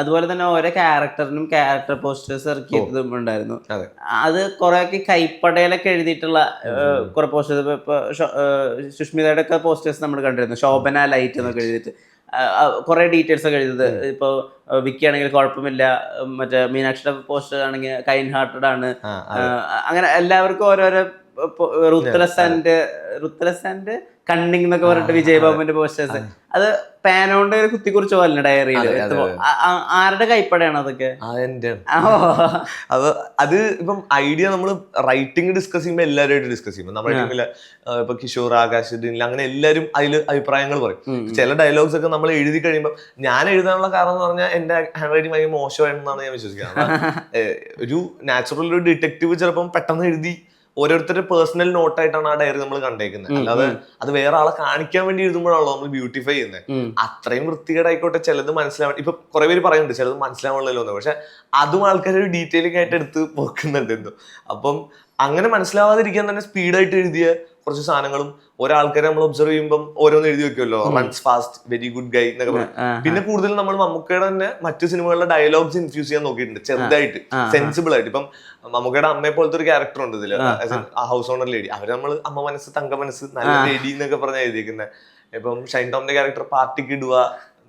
അതുപോലെ തന്നെ ഓരോ ക്യാരക്ടറിനും ക്യാരക്ടർ പോസ്റ്റേഴ്സ് ഇറക്കിയതും ഉണ്ടായിരുന്നു അതെ. അത് കുറെ ഒക്കെ കൈപ്പടയിലൊക്കെ എഴുതിയിട്ടുള്ള കുറെ പോസ്റ്റേഴ്സ് ഇപ്പൊ സുഷ്മിതയുടെ ഒക്കെ പോസ്റ്റേഴ്സ് നമ്മൾ കണ്ടിരുന്നു. ശോഭന ലൈറ്റ് എന്നൊക്കെ എഴുതിയിട്ട്. കുറെ ഡീറ്റെയിൽസ് ഒക്കെ എഴുതിയത്. ഇപ്പോൾ വിക്കി ആണെങ്കിൽ കുഴപ്പമില്ല. മറ്റേ മീനാക്ഷിയുടെ പോസ്റ്റർ ആണെങ്കിൽ കൈൻ ഹാർട്ടഡ് ആണ് അങ്ങനെ എല്ലാവർക്കും ഓരോരോ റുത്തലസാന്റെ റുത്തലസാന്റെ കണ്ണിങ് എന്നൊക്കെ പറഞ്ഞിട്ട് വിജയബാബുവിന്റെ പോസ്റ്റേഴ്സ് അത് പാനോണ്ട് കുത്തി കുറിച്ച് പോലെ ഡയറിയിൽ അതെ. ആരുടെ കൈപ്പടയാണ് അതൊക്കെ? അത് അത് ഇപ്പം ഐഡിയ നമ്മൾ റൈറ്റിംഗ് ഡിസ്കസ് ചെയ്യുമ്പോൾ എല്ലാവരുമായിട്ട് ഡിസ്കസ് ചെയ്യുമ്പോൾ നമ്മുടെ ടീമിലെ ഇപ്പൊ കിഷോർ ആകാശ് ദിനിൽ അങ്ങനെ എല്ലാവരും അതിൽ അഭിപ്രായങ്ങൾ പറയും. ചില ഡയലോഗ്സ് ഒക്കെ നമ്മൾ എഴുതി കഴിയുമ്പോൾ ഞാൻ എഴുതാനുള്ള കാരണം എന്ന് പറഞ്ഞാൽ എന്റെ ഹാൻഡ് റൈറ്റിംഗ് ഭയങ്കര മോശമാണെന്നാണ് ഞാൻ വിശ്വസിക്കുന്നത്. ഒരു നാച്ചുറൽ ഒരു ഡിറ്റക്റ്റീവ് ചിലപ്പം പെട്ടെന്ന് എഴുതി ഓരോരുത്തരുടെ പേഴ്സണൽ നോട്ടായിട്ടാണ് ആ ഡയറി നമ്മൾ കണ്ടേക്കുന്നത്. അല്ലാതെ അത് വേറെ ആളെ കാണിക്കാൻ വേണ്ടി എഴുതുമ്പോഴാണല്ലോ നമ്മൾ ബ്യൂട്ടിഫൈ ചെയ്യുന്നത്. അത്രയും വൃത്തികേടായിക്കോട്ടെ ചിലത് മനസ്സിലാവാൻ ഇപ്പൊ കുറെ പേര് പറയുന്നുണ്ട് ചിലത് മനസ്സിലാവണല്ലോ എന്ന് പക്ഷെ അതും ആൾക്കാർ ഒരു ഡീറ്റെയിലിംഗ് ആയിട്ട് എടുത്ത് വെക്കുന്നുണ്ട് എന്തോ. അപ്പം അങ്ങനെ മനസ്സിലാവാതിരിക്കാൻ തന്നെ സ്പീഡായിട്ട് എഴുതിയ കുറച്ച് സാധനങ്ങളും ഒരാൾക്കാരെ നമ്മൾ ഒബ്സർവ് ചെയ്യുമ്പോൾ ഓരോന്ന് എഴുതി വെക്കുമല്ലോ. Runs fast very good guy എന്നൊക്കെ പറയും. പിന്നെ കൂടുതൽ നമ്മൾ മമ്മൂക്കയുടെ തന്നെ മറ്റു സിനിമകളുടെ ഡയലോഗ്സ് ഇൻഫ്യൂസ് ചെയ്യാൻ നോക്കിയിട്ടുണ്ട്. ചെറുതായിട്ട്. സെൻസിബിൾ ആയിട്ട്. ഇപ്പം മമ്മൂക്കയുടെ അമ്മയെ പോലത്തെ ഒരു ക്യാരക്ടർ ഉണ്ട് ആ ഹൗസ് ഓണർ ലേഡി അവർ നമ്മൾ അമ്മ മനസ്സ് തങ്ക മനസ്സ് നല്ല. ലേഡി എന്നൊക്കെ പറഞ്ഞ എഴുതിയിരിക്കുന്നത് ഇപ്പം ഷൈൻ ടോമിന്റെ ക്യാരക്ടർ പാർട്ടിക്ക് ഇടുക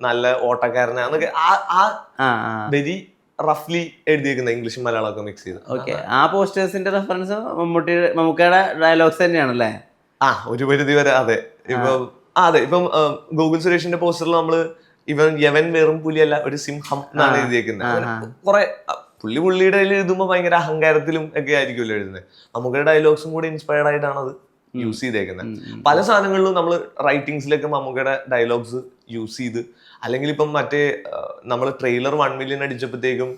നല്ല ഓട്ടക്കാരനാന്നൊക്കെ ആ ആ ആ ആ. വെരി റഫ്ലി എഴുതിയിരിക്കുന്ന ഇംഗ്ലീഷും മലയാളമൊക്കെ മിക്സ് ചെയ്ത്. ഓക്കെ ആ പോസ്റ്റേഴ്സിന്റെ റെഫറൻസ് മമ്മൂട്ടിയുടെ മമ്മൂക്കയുടെ ഡയലോഗ്സ് തന്നെയാണല്ലേ? ആ ഒരു പരിധി വരെ അതെ. ഇപ്പം അതെ. ഇപ്പം ഗൂഗിൾ സുരേഷിന്റെ പോസ്റ്ററിൽ നമ്മൾ ഇവൻ യവൻ വെറും പുലിയല്ല ഒരു സിംഹം എന്നാണ് എഴുതിയേക്കുന്നത്. കുറെ പുള്ളി പുള്ളിയുടെ എഴുതുമ്പോൾ ഭയങ്കര അഹങ്കാരത്തിലും ഒക്കെ ആയിരിക്കുമല്ലോ എഴുതുന്നത്. നമുക്ക് ഡയലോഗ്സും കൂടി ഇൻസ്പയർഡ് ആയിട്ടാണ് അത് യൂസ് ചെയ്തേക്കുന്നത്. പല സാധനങ്ങളിലും നമ്മൾ റൈറ്റിംഗ്സിലൊക്കെ മമ്മൂക്കയുടെ ഡയലോഗ്സ് യൂസ് ചെയ്ത് അല്ലെങ്കിൽ ഇപ്പം മറ്റേ നമ്മൾ ട്രെയിലർ വൺ മില്യൺ അടിച്ചപ്പോഴത്തേക്കും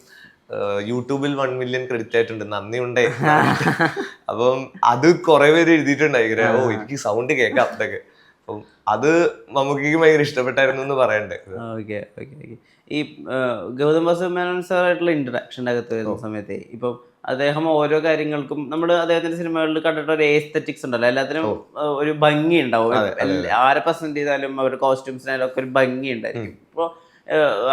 യൂട്യൂബിൽ വൺ മില്യൺ ക്രെഡിറ്റ് ആയിട്ടുണ്ട്. നന്ദി ഉണ്ടേ അപ്പം അത് കുറെ പേര് എഴുതിയിട്ടുണ്ടായി ഇങ്ങനെ, ഓ എനിക്ക് സൗണ്ട് കേൾക്കാം അതൊക്കെ അപ്പം അത് മമ്മൂക്കിക്ക് ഭയങ്കര ഇഷ്ടപ്പെട്ടായിരുന്നു എന്ന് പറയണ്ടേ? Okay okay okay. ഈ ഗൗതം മേനോൻ സാറായിട്ടുള്ള ഇന്ററാക്ഷന്റെ അകത്ത് വരുന്ന സമയത്ത് ഇപ്പം അദ്ദേഹം ഓരോ കാര്യങ്ങൾക്കും നമ്മൾ അദ്ദേഹത്തിന്റെ സിനിമകളിൽ കണ്ടിട്ട് ഒരു എസ്തെറ്റിക്സ് ഉണ്ടല്ലോ. എല്ലാത്തിനും ഒരു ഭംഗി ഉണ്ടാവും. ആരെ പ്രസന്റ് ചെയ്താലും അവരുടെ കോസ്റ്റ്യൂംസിനായാലും ഒക്കെ ഒരു ഭംഗി ഉണ്ടായിരിക്കും. ഇപ്പോൾ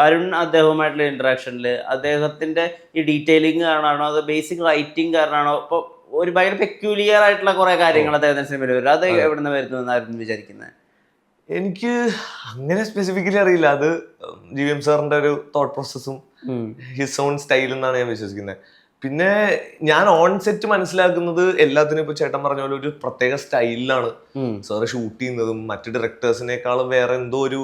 അരുൺ അദ്ദേഹവുമായിട്ടുള്ള ഇന്ററാക്ഷനിൽ അദ്ദേഹത്തിന്റെ ഈ ഡീറ്റെയിലിംഗ് കാരണമാണോ അത് ബേസിക് റൈറ്റിംഗ് കാരണമാണോ ഇപ്പോൾ ഒരു ഭയങ്കര പെക്യൂലിയർ ആയിട്ടുള്ള കുറെ കാര്യങ്ങൾ അദ്ദേഹത്തിന് സിനിമയിൽ വരും. അത് എവിടെ നിന്ന് വരുന്നു എന്നായിരുന്നു വിചാരിക്കുന്നത്? എനിക്ക് അങ്ങനെ സ്പെസിഫിക്കലി അറിയില്ല. അത് ജി എം സാറിന്റെ ഒരു തോട്ട് പ്രോസസ്സും ഹിസ് ഓൺ സ്റ്റൈൽ എന്നാണ് ഞാൻ വിശ്വസിക്കുന്നത്. പിന്നെ ഞാൻ ഓൺ സെറ്റ് മനസ്സിലാക്കുന്നത് എല്ലാത്തിനും ഇപ്പൊ ചേട്ടൻ പറഞ്ഞ പോലെ ഒരു പ്രത്യേക സ്റ്റൈലിലാണ് സാറ് ഷൂട്ട് ചെയ്യുന്നതും മറ്റു ഡയറക്ടേഴ്സിനേക്കാളും വേറെ എന്തോ ഒരു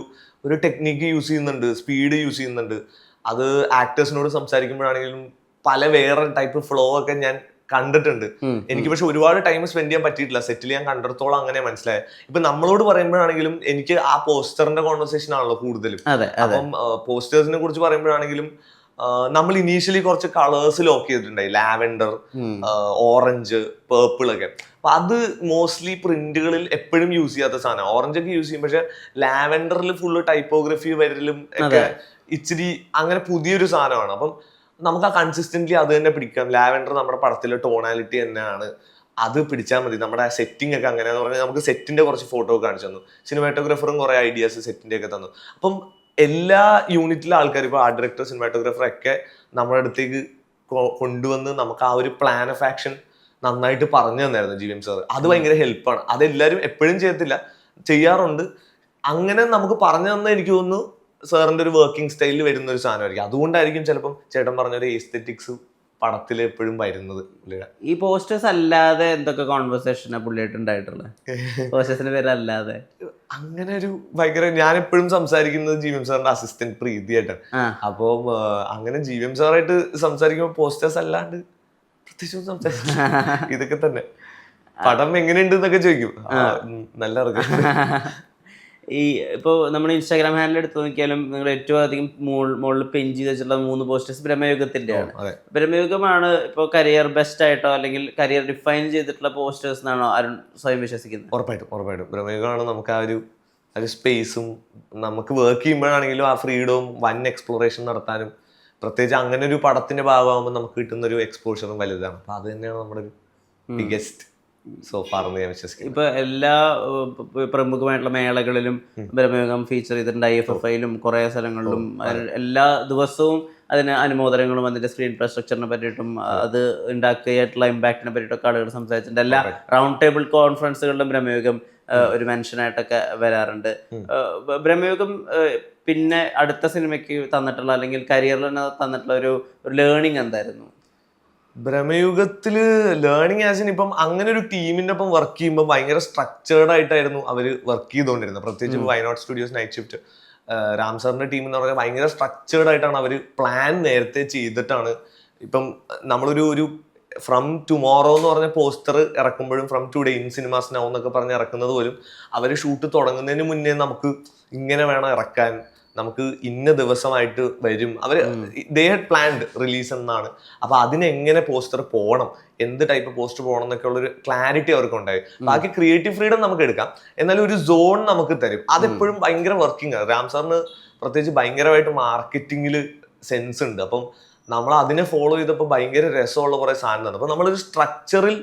ഒരു ടെക്നിക്ക് യൂസ് ചെയ്യുന്നുണ്ട് സ്പീഡ് യൂസ് ചെയ്യുന്നുണ്ട്. അത് ആക്ടേഴ്സിനോട് സംസാരിക്കുമ്പോഴാണെങ്കിലും പല വേറെ ടൈപ്പ് ഫ്ലോ ഒക്കെ ഞാൻ കണ്ടിട്ടുണ്ട്. എനിക്ക് പക്ഷെ ഒരുപാട് ടൈം സ്പെൻഡ് ചെയ്യാൻ പറ്റിയിട്ടില്ല. സെറ്റിൽ ഞാൻ കണ്ടിടത്തോളം അങ്ങനെ മനസ്സിലായത് ഇപ്പൊ നമ്മളോട് പറയുമ്പോഴാണെങ്കിലും എനിക്ക് ആ പോസ്റ്ററിന്റെ കോൺവെർസേഷൻ ആണല്ലോ കൂടുതലും. അപ്പം പോസ്റ്റേഴ്സിനെ കുറിച്ച് പറയുമ്പോഴാണെങ്കിലും നമ്മൾ ഇനീഷ്യലി കുറച്ച് കളേഴ്സ് ലോക്ക് ചെയ്തിട്ടുണ്ടായി. ലാവൻഡർ ഓറഞ്ച് പേർപ്പിൾ ഒക്കെ. അപ്പൊ അത് മോസ്റ്റ്ലി പ്രിന്റുകളിൽ എപ്പോഴും യൂസ് ചെയ്യാത്ത സാധനം. ഓറഞ്ച് ഒക്കെ യൂസ് ചെയ്യും. പക്ഷെ ലാവൻഡറിൽ ഫുള്ള് ടൈപ്പോഗ്രഫി വരലും ഒക്കെ ഇച്ചിരി അങ്ങനെ പുതിയൊരു സാധനമാണ്. അപ്പം നമുക്ക് ആ കൺസിസ്റ്റന്റ്ലി അത് തന്നെ പിടിക്കാം. ലാവൻഡർ നമ്മുടെ പടത്തിലെ ടോണാലിറ്റി തന്നെയാണ്. അത് പിടിച്ചാൽ മതി. നമ്മുടെ സെറ്റിംഗ് ഒക്കെ അങ്ങനെയാന്ന് പറഞ്ഞാൽ നമുക്ക് സെറ്റിന്റെ കുറച്ച് ഫോട്ടോ കാണിച്ചു തന്നു. സിനിമാറ്റോഗ്രാഫറും കുറെ ഐഡിയാസ് സെറ്റിന്റെ ഒക്കെ തന്നു. അപ്പം എല്ലാ യൂണിറ്റിലെ ആൾക്കാർ ഇപ്പോൾ ആർട്ട് ഡയറക്ടർ സിനിമാറ്റോഗ്രാഫർ ഒക്കെ നമ്മുടെ അടുത്തേക്ക് കൊണ്ടുവന്ന് നമുക്ക് ആ ഒരു പ്ലാൻ ഓഫ് ആക്ഷൻ നന്നായിട്ട് പറഞ്ഞു തന്നായിരുന്നു ജി എം സാർ അത് ഭയങ്കര ഹെൽപ്പാണ് അതെല്ലാവരും എപ്പോഴും ചെയ്യത്തില്ല. ചെയ്യാറുണ്ട്. അങ്ങനെ നമുക്ക് പറഞ്ഞു തന്ന എനിക്ക് തോന്നുന്നു സാറിന്റെ ഒരു വർക്കിംഗ് സ്റ്റൈലിൽ വരുന്ന ഒരു സാധനമായിരിക്കും. അതുകൊണ്ടായിരിക്കും ചിലപ്പം ചേട്ടൻ പറഞ്ഞ ഒരു എസ്തെറ്റിക്സ് പടത്തിൽ എപ്പോഴും വരുന്നത് പുള്ളിയുടെ. ഈ പോസ്റ്റേഴ്സ് അല്ലാതെ എന്തൊക്കെ കോൺവെർസേഷനാ പുള്ളിയായിട്ട് ഉണ്ടായിട്ടുള്ളത് പോസ്റ്റേഴ്സിന്റെ പേര് അല്ലാതെ. അങ്ങനെ ഒരു ഭയങ്കര ഞാൻ എപ്പോഴും സംസാരിക്കുന്നത് ജി എം സാറിന്റെ അസിസ്റ്റന്റ് പ്രീതിയായിട്ടാണ് അപ്പോൾ അപ്പം അങ്ങനെ ജി എം സാറായിട്ട് സംസാരിക്കുമ്പോൾ പോസ്റ്റേഴ്സ് അല്ലാണ്ട് പ്രത്യേകിച്ച് സംസാരിക്കും ഇതൊക്കെ തന്നെ. പടം എങ്ങനെയുണ്ട് എന്നൊക്കെ ചോദിക്കും. നല്ല ഇറക്കം. ഈ ഇപ്പോൾ നമ്മൾ ഇൻസ്റ്റാഗ്രാം ഹാൻഡിൽ എടുത്ത് നോക്കിയാലും നിങ്ങൾ ഏറ്റവും അധികം മുകളിൽ പെൻ ചെയ്ത് വെച്ചിട്ടുള്ള മൂന്ന് പോസ്റ്റേഴ്സ് ബ്രഹ്മയുഗത്തിന്റെയാണ് ബ്രഹ്മയുഗമാണ് ഇപ്പോൾ കരിയർ ബെസ്റ്റ് ആയിട്ടോ അല്ലെങ്കിൽ കരിയർ ഡിഫൈൻ ചെയ്തിട്ടുള്ള പോസ്റ്റേഴ്സ് എന്നാണോ അരുൺ സ്വയം വിശ്വസിക്കുന്നത്? ഉറപ്പായിട്ടും ഉറപ്പായിട്ടും. ബ്രഹ്മയുഗമാണ് നമുക്ക് ആ ഒരു ഒരു സ്പേസും നമുക്ക് വർക്ക് ചെയ്യുമ്പോഴാണെങ്കിലും ആ ഫ്രീഡവും വൻ എക്സ്പ്ലോറേഷൻ നടത്താനും പ്രത്യേകിച്ച് അങ്ങനെ ഒരു പടത്തിന്റെ ഭാഗമാകുമ്പോൾ നമുക്ക് കിട്ടുന്ന ഒരു എക്സ്പോഷറും വലുതാണ്. അപ്പോൾ അത് തന്നെയാണ് നമ്മുടെ ഒരു ബിഗസ്റ്റ് സോ ഫാർ എന്ന് ഞാൻ വിശ്വസിക്കുന്നു. ഇപ്പൊ എല്ലാ പ്രമുഖമായിട്ടുള്ള മേളകളിലും ബ്രഹ്മയോഗം ഫീച്ചർ ചെയ്തിട്ടുണ്ട് ഐ എഫ് എഫ് ഐയിലും കുറെ സ്ഥലങ്ങളിലും എല്ലാ ദിവസവും അതിന് അനുമോദനങ്ങളും അതിന്റെ സ്ക്രീൻ ഇൻഫ്രാസ്ട്രക്ചറിനെ പറ്റിയിട്ടും അത് ഉണ്ടാക്കിയിട്ടുള്ള ഇമ്പാക്റ്റിനെ പറ്റിയിട്ടൊക്കെ ആളുകൾ സംസാരിച്ചിട്ടുണ്ട്. എല്ലാ റൗണ്ട് ടേബിൾ കോൺഫറൻസുകളിലും ബ്രഹ്മയോഗം ഒരു മെൻഷനായിട്ടൊക്കെ വരാറുണ്ട്. ബ്രഹ്മയോഗം പിന്നെ അടുത്ത സിനിമയ്ക്ക് തന്നിട്ടുള്ള അല്ലെങ്കിൽ കരിയറിൽ തന്നെ തന്നിട്ടുള്ള ഒരു ഒരു ലേണിംഗ് എന്തായിരുന്നു? ഭ്രമയുഗത്തിൽ ലേണിംഗ് ആസിന് ഇപ്പം അങ്ങനെ ഒരു ടീമിന്റെ ഒപ്പം വർക്ക് ചെയ്യുമ്പോൾ ഭയങ്കര സ്ട്രക്ചേർഡ് ആയിട്ടായിരുന്നു അവർ വർക്ക് ചെയ്തുകൊണ്ടിരുന്നത്. പ്രത്യേകിച്ച് Wayanad studios night shift Ram സാറിന്റെ ടീം എന്ന് പറഞ്ഞാൽ ഭയങ്കര സ്ട്രക്ചേർഡ് ആയിട്ടാണ് അവർ പ്ലാൻ നേരത്തെ ചെയ്തിട്ടാണ് ഇപ്പം നമ്മളൊരു ഒരു ഫ്രം ടുമോറോ എന്ന് പറഞ്ഞ poster ഇറക്കുമ്പോഴും from today in cinemas now എന്നൊക്കെ പറഞ്ഞ് ഇറക്കുന്നത് പോലും അവർ ഷൂട്ട് തുടങ്ങുന്നതിന് മുന്നേ നമുക്ക് ഇങ്ങനെ വേണം ഇറക്കാൻ. നമുക്ക് ഇന്ന ദിവസമായിട്ട് വരും. അവർ ദേ ഹഡ് പ്ലാൻഡ് റിലീസ് എന്നാണ്. അപ്പൊ അതിനെങ്ങനെ പോസ്റ്റർ പോകണം എന്ത് ടൈപ്പ് പോസ്റ്റർ പോകണം എന്നൊക്കെ ഉള്ളൊരു ക്ലാരിറ്റി അവർക്ക് ഉണ്ടായി ബാക്കി ക്രിയേറ്റീവ് ഫ്രീഡം നമുക്ക് എടുക്കാം. എന്നാലും ഒരു സോൺ നമുക്ക് തരും. അതെപ്പോഴും ഭയങ്കര വർക്കിംഗ് ആണ് രാം സാറിന് പ്രത്യേകിച്ച് ഭയങ്കരമായിട്ട് മാർക്കറ്റിംഗിൽ സെൻസ് ഉണ്ട്. അപ്പം നമ്മൾ അതിനെ ഫോളോ ചെയ്തപ്പോൾ ഭയങ്കര രസമുള്ള കുറെ സാധനമാണ് അപ്പൊ നമ്മളൊരു സ്ട്രക്ചറിൽ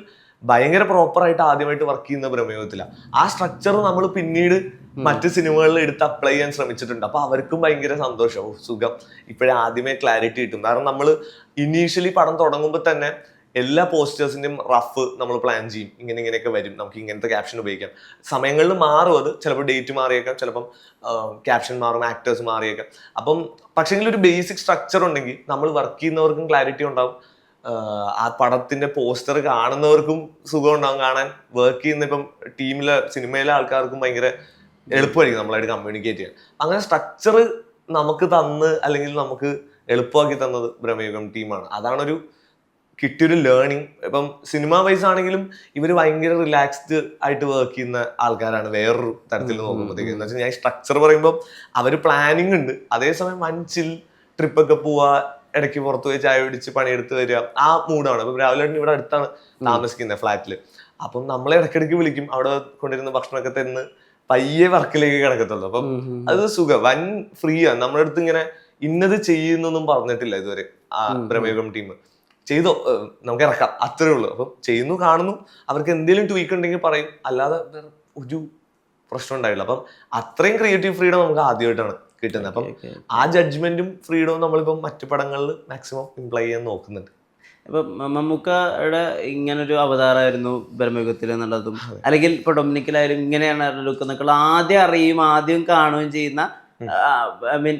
ഭയങ്കര പ്രോപ്പറായിട്ട് ആദ്യമായിട്ട് വർക്ക് ചെയ്യുന്ന പ്രമേയത്തിലാണ് ആ സ്ട്രക്ചർ നമ്മൾ പിന്നീട് മറ്റ് സിനിമകളിൽ എടുത്ത് അപ്ലൈ ചെയ്യാൻ ശ്രമിച്ചിട്ടുണ്ട്. അപ്പൊ അവർക്കും ഭയങ്കര സന്തോഷം. സുഖം. ഇപ്പോഴേ ആദ്യമേ ക്ലാരിറ്റി കിട്ടും. കാരണം നമ്മൾ ഇനീഷ്യലി പടം തുടങ്ങുമ്പോൾ തന്നെ എല്ലാ പോസ്റ്റേഴ്സിന്റെയും റഫ് നമ്മൾ പ്ലാൻ ചെയ്യും. ഇങ്ങനെ ഇങ്ങനെയൊക്കെ വരും. നമുക്ക് ഇങ്ങനത്തെ ക്യാപ്ഷൻ ഉപയോഗിക്കാം. സമയങ്ങളിൽ മാറും അത്. ചിലപ്പോൾ ഡേറ്റ് മാറിയേക്കാം. ചിലപ്പം ക്യാപ്ഷൻ മാറും ആക്ടേഴ്സ് മാറിയേക്കാം. അപ്പം പക്ഷേങ്കിൽ ഒരു ബേസിക് സ്ട്രക്ചർ ഉണ്ടെങ്കിൽ നമ്മൾ വർക്ക് ചെയ്യുന്നവർക്കും ക്ലാരിറ്റി ഉണ്ടാവും. ആ പടത്തിന്റെ പോസ്റ്റർ കാണുന്നവർക്കും സുഖം ഉണ്ടാവും. കാണാൻ വർക്ക് ചെയ്യുന്ന ഇപ്പം ടീമിലെ സിനിമയിലെ ആൾക്കാർക്കും ഭയങ്കര എളുപ്പമായിരിക്കും നമ്മളായിട്ട് കമ്മ്യൂണിക്കേറ്റ് ചെയ്യാൻ. അങ്ങനെ സ്ട്രക്ചർ നമുക്ക് തന്ന് അല്ലെങ്കിൽ നമുക്ക് എളുപ്പമാക്കി തന്നത് ബ്രഹ്മയുഗം ടീമാണ് അതാണൊരു കിട്ടിയൊരു ലേണിംഗ് ഇപ്പം സിനിമ വൈസ് ആണെങ്കിലും ഇവർ ഭയങ്കര റിലാക്സ്ഡ് ആയിട്ട് വർക്ക് ചെയ്യുന്ന ആൾക്കാരാണ് വേറൊരു തരത്തിൽ നോക്കുമ്പോഴത്തേക്ക്. എന്ന് വെച്ചാൽ ഞാൻ സ്ട്രക്ചർ പറയുമ്പോൾ അവർ പ്ലാനിങ് ഉണ്ട്. അതേസമയം വൻചിൽ ട്രിപ്പൊക്കെ പോവാ ഇടയ്ക്ക് പുറത്ത് പോയി ചായ പിടിച്ച് പണിയെടുത്ത് വരിക. ആ മൂഡാണ് ഇപ്പം രാവിലെ ഇവിടെ അടുത്താണ് താമസിക്കുന്നത് ഫ്ലാറ്റിൽ അപ്പം നമ്മളെ ഇടയ്ക്കിടയ്ക്ക് വിളിക്കും. അവിടെ കൊണ്ടിരുന്ന ഭക്ഷണമൊക്കെ തന്ന് പയ്യെ വർക്കിലേക്ക് കിടക്കത്തുള്ളൂ. അപ്പം അത് സുഖം. വൻ ഫ്രീ ആണ്. നമ്മുടെ അടുത്ത് ഇങ്ങനെ ഇന്നത് ചെയ്യുന്നൊന്നും പറഞ്ഞിട്ടില്ല ഇതുവരെ ആ പ്രമേയം ടീം ചെയ്തോ? നമുക്ക് ഇറക്കാം. അത്രേ ഉള്ളൂ. അപ്പം ചെയ്യുന്നു കാണുന്നു. അവർക്ക് എന്തെങ്കിലും ട്വീക്ക് ഉണ്ടെങ്കിൽ പറയും. അല്ലാതെ ഒരു പ്രശ്നം ഉണ്ടായില്ല അപ്പം അത്രയും ക്രിയേറ്റീവ് ഫ്രീഡം നമുക്ക് ആദ്യമായിട്ടാണ് കിട്ടുന്നത്. അപ്പം ആ ജഡ്ജ്മെന്റും ഫ്രീഡവും നമ്മളിപ്പം മറ്റു പടങ്ങളിൽ മാക്സിമം ഇംപ്ലൈ ചെയ്യാൻ നോക്കുന്നുണ്ട്. ഇപ്പൊ മമ്മൂക്കയുടെ ഇങ്ങനൊരു അവതാരമായിരുന്നു ബ്രഹ്മയുഗത്തിൽ എന്നുള്ളതും. അല്ലെങ്കിൽ ഇപ്പൊ ഡൊമിനിക്കിലായാലും ഇങ്ങനെയാണ് ലുക്ക് എന്നൊക്കെ ആദ്യം അറിയും ആദ്യം കാണുകയും ചെയ്യുന്ന ഐ മീൻ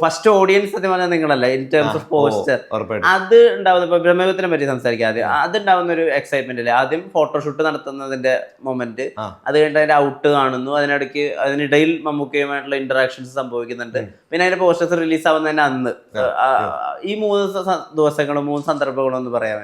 ഫസ്റ്റ് ഓഡിയൻസ് സത്യം പറഞ്ഞാൽ നിങ്ങളല്ല ഇൻ ടേംസ് ഓഫ് പോസ്റ്റർ അത് ഉണ്ടാവുന്ന ഇപ്പൊ ബ്രഹ്മയുഗത്തിനെ പറ്റി സംസാരിക്കാം. ആദ്യം അത് ഉണ്ടാവുന്ന ഒരു എക്സൈറ്റ്മെന്റ് അല്ലേ? ആദ്യം ഫോട്ടോഷൂട്ട് നടത്തുന്നതിന്റെ മൊമെന്റ്. അത് കഴിഞ്ഞിട്ട് അതിന്റെ ഔട്ട് കാണുന്നു. അതിനിടയ്ക്ക് അതിനിടയിൽ മമ്മൂക്കയുമായിട്ടുള്ള ഇന്ററാക്ഷൻസ് സംഭവിക്കുന്നുണ്ട്. പിന്നെ അതിന്റെ പോസ്റ്റേഴ്സ് റിലീസ് ആവുന്നതിന് അന്ന്. ഈ മൂന്ന് ദിവസങ്ങളും മൂന്ന് സന്ദർഭങ്ങളും ഒന്ന് പറയാൻ